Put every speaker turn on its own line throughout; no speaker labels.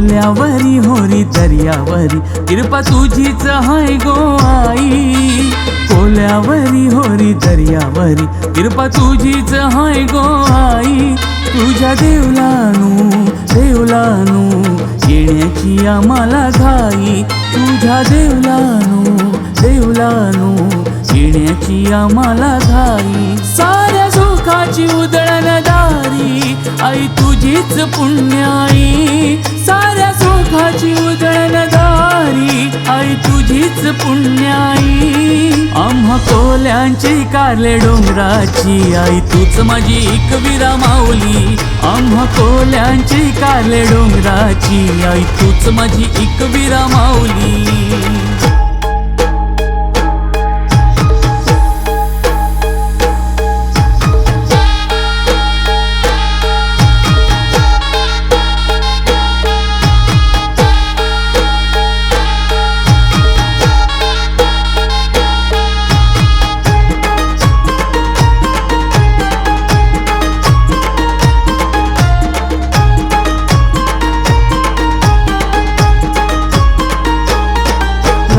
ओल्यावरी होरी दर्यावरी. कृपा तुझीच हाय गो आई. ओल्यावरी होरी दर्यावरी. कृपा तुझीच हाय गो आई. तुझ्या देवलानू देवलानू येण्याची आम्हाला घाई. तुझ्या देवलानू देवलानू येण्याची आम्हाला घाई. साऱ्या सुखाची उधळण दारी आई तुझीच पुण्याई साऱ्या पुण्याई. आम्हा कोल्यांची कारले डोंगराची आई तूच माझी एक विरा माऊली आम्हा कोल्यांची कारले डोंगराची आई तूच माझी एक विरा माऊली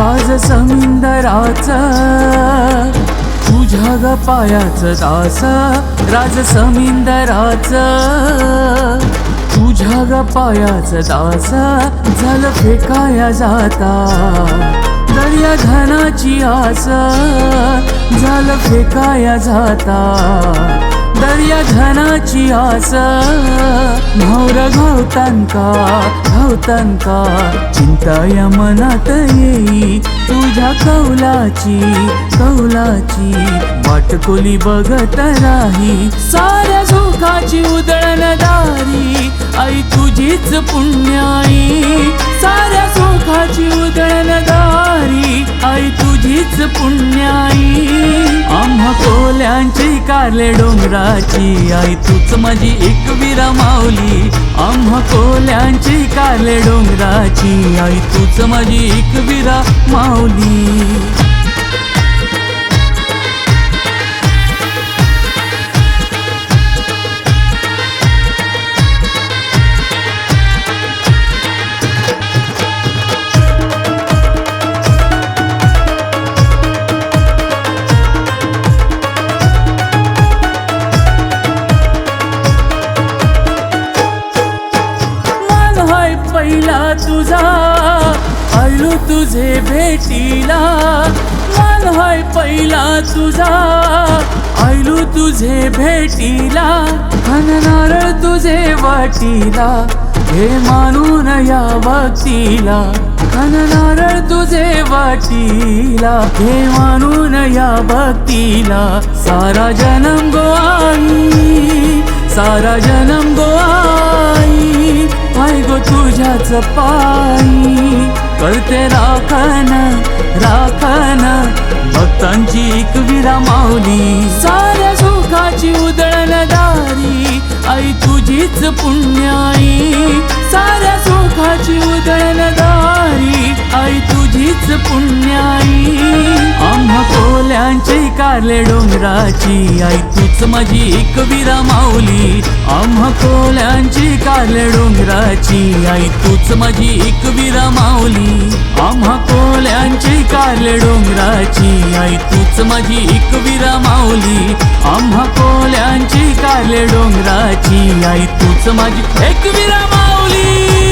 राज समिंदराच तुझ्या ग पायाच दास राज समिंदराच. तुझ्या ग पायाच दास झालं फेकाया जाता. दर्या धनाची आस झालं फेकाया जाता. दर्या धनाची आस भावर घावतांका घावतांका चिंता या मनात येई तुझ्या कौलाची कौलाची. वाटकोली बघत राही साऱ्या सुखाची उधळण दारी. आई तुझीच पुण्याई साऱ्या सुखाची उधळण दारी. आई तुझीच पुण्याई पारले डोंगराची आई तूच माझी एक विरा माऊली. आम्हा कोल्यांची कारले डोंगराची आई तूच माझी एक विरा माऊली. पहिला तुझा आयलो तुझे भेटीला. मन हाय पहिला तुझा आयलो तुझे भेटीला. घन नारळ तुझे वाटीला हे मानून या भक्तीला घन नारळ तुझे वाटीला हे मानून या भक्तीला सारा जन्म गो आई सारा जन्म पायी करते राखण राखण भक्तांची एक विरा माऊली साऱ्या सुखाची उधळण दारी आई तुझीच पुण्याई. साऱ्या सुखाची उधळण दारी आई तुझीच पुण्या पारले डोंगराची आई तूच माझी एक विरा माऊली. आम्हा कोल्यांची कारले डोंगराची आई तूच माझी एक विरा माऊली. आम्हा कोल्यांची कारले डोंगराची आई तूच माझी एक विरा माऊली. आम्हा कोल्यांची कारले डोंगराची आई तूच माझी एक विरा माऊली.